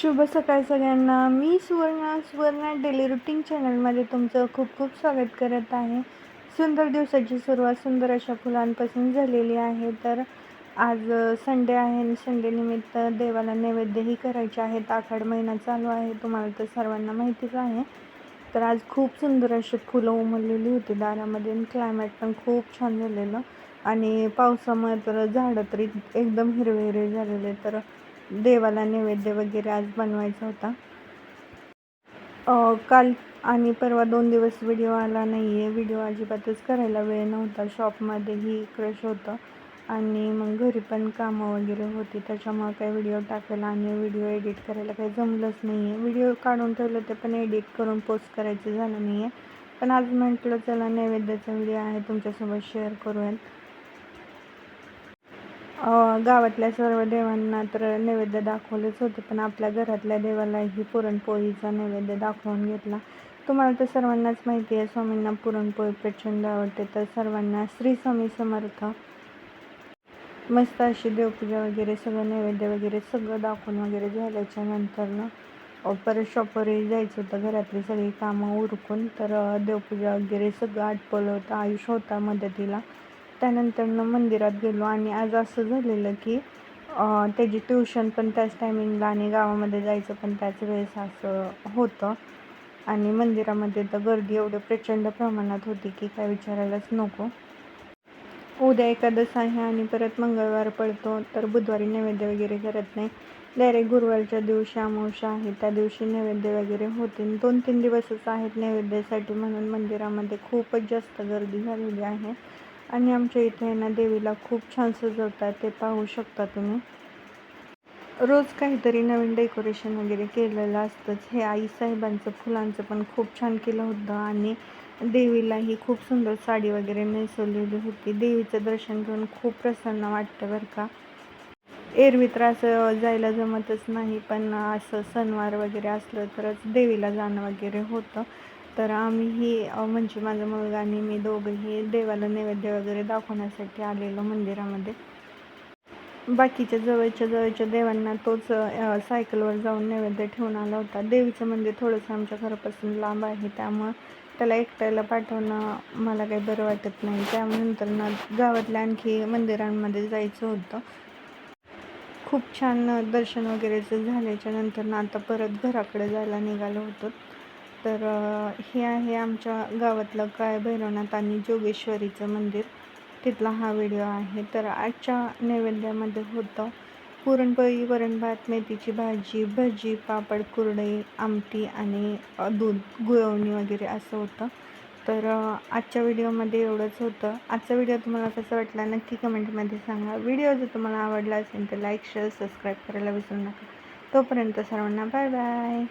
शुभ सकाळ सगळ्यांना. मी सुवर्णा सुवर्णा डेली रुटीन चॅनलमध्ये तुमचं खूप खूप स्वागत करत आहे. सुंदर दिवसाची सुरुवात सुंदर अशा फुलांपासून झालेली आहे. तर आज संडे आहे आणि संडेनिमित्त देवाला नैवेद्यही करायचे आहेत. आखाड महिना चालू आहे तुम्हाला तर सर्वांना माहितीच आहे. तर आज खूप सुंदर अशी फुलं उमललेली होती. दारामध्ये आणि क्लायमेट पण खूप छान झालेलं. आणि पावसामुळे तर झाडं तरी एकदम हिरवे हिरवे झालेले तर देवाला नैवेद्य वगैरे आज बनवायचा होता. काल आणि परवा दोन दिवस व्हिडिओ आला नाही आहे व्हिडिओ अजिबातच करायला वेळ नव्हता. शॉपमध्येही क्रश होतं आणि मग घरी पण कामं वगैरे होती. त्याच्यामुळं काही व्हिडिओ टाकायला आणि व्हिडिओ एडिट करायला काही जमलंच नाही आहे व्हिडिओ काढून ठेवलं ते पण एडिट करून पोस्ट करायचं झालं नाही आहे पण आज म्हटलं चला नैवेद्याचा व्हिडिओ आहे. तुमच्यासोबत शेअर करूयात. गावातल्या सर्व देवांना तर नैवेद्य दाखवलेच होते पण आपल्या घरातल्या देवालाही पुरणपोळीचा नैवेद्य दाखवून घेतला. तुम्हाला तर सर्वांनाच माहिती आहे स्वामींना पुरणपोळी प्रचंड आवडते. तर सर्वांना श्री स्वामी समर्थ मस्त अशी देवपूजा वगैरे सगळं नैवेद्य वगैरे सगळं दाखवून वगैरे झाल्याच्यानंतर ना परत शॉपवरही जायचं होतं. घरातली सगळी कामं उरकून तर देवपूजा वगैरे सगळं आटपलं होतं आयुष होता मदतीला. त्यानंतरनं मंदिरात गेलो आणि आज असं झालेलं की त्याची ट्युशन पण त्याच टायमिंगला आणि गावामध्ये जायचं पण त्याच वेळेस असं होतं. आणि मंदिरामध्ये तर गर्दी एवढं प्रचंड प्रमाणात होती की काय विचारायलाच नको. उद्या एकादश आहे आणि परत मंगळवार पडतो तर बुधवारी नैवेद्य वगैरे करत नाही. डायरेक्ट गुरुवारच्या दिवशी अमावस्या आहे त्या दिवशी नैवेद्य वगैरे होते. दोन तीन दिवसच आहेत नैवेद्यासाठी म्हणून मंदिरामध्ये खूपच जास्त गर्दी झालेली आहे. आणि आमच्या इथे ना देवीला खूप छान सजवतात ते पाहू शकता तुम्ही. रोज काहीतरी नवीन डेकोरेशन वगैरे केलेलं असतंच. हे आईसाहेबांचं फुलांचं पण खूप छान केलं होतं आणि देवीलाही खूप सुंदर साडी वगैरे नेसवलेली होती. देवीचं दर्शन घेऊन खूप प्रसन्न वाटतं बरं का. एरवी तर असं जायला जमतच नाही पण असं सणवार वगैरे असलं तरच देवीला जाणं वगैरे होतं. तर आम्हीही म्हणजे माझा मुलगा आणि मी दोघंही देवाला नैवेद्य वगैरे दाखवण्यासाठी आलेलो मंदिरामध्ये. बाकीच्या जवळच्या जवळच्या देवांना तोच सायकलवर जाऊन नैवेद्य ठेवून आला होता. देवीचं मंदिर थोडंसं आमच्या घरापासून लांब आहे त्यामुळं त्याला एकट्याला पाठवणं मला काही बरं वाटत नाही. त्यानंतर ना गावातल्या आणखी मंदिरांमध्ये जायचं होतं. खूप छान दर्शन वगैरेचं झाल्याच्यानंतर ना आता परत घराकडे जायला निघालो होतो. तर हे आहे आमच्या गावातलं काय भैरवनाथ आणि जोगेश्वरीचं मंदिर. तिथला हा व्हिडिओ आहे. तर आजच्या नैवेद्यामध्ये होतं पुरणपोळी वरण भात मेथीची भाजी भजी पापड कुरडई आमटी आणि दूध गुळवणी वगैरे असं होतं. तर आजच्या व्हिडिओमध्ये एवढंच होतं. आजचा व्हिडिओ तुम्हाला कसा वाटला नक्की कमेंटमध्ये सांगा. व्हिडिओ जर तुम्हाला आवडला असेल तर लाईक शेअर सबस्क्राईब करायला विसरू नका. तोपर्यंत सर्वांना बाय बाय.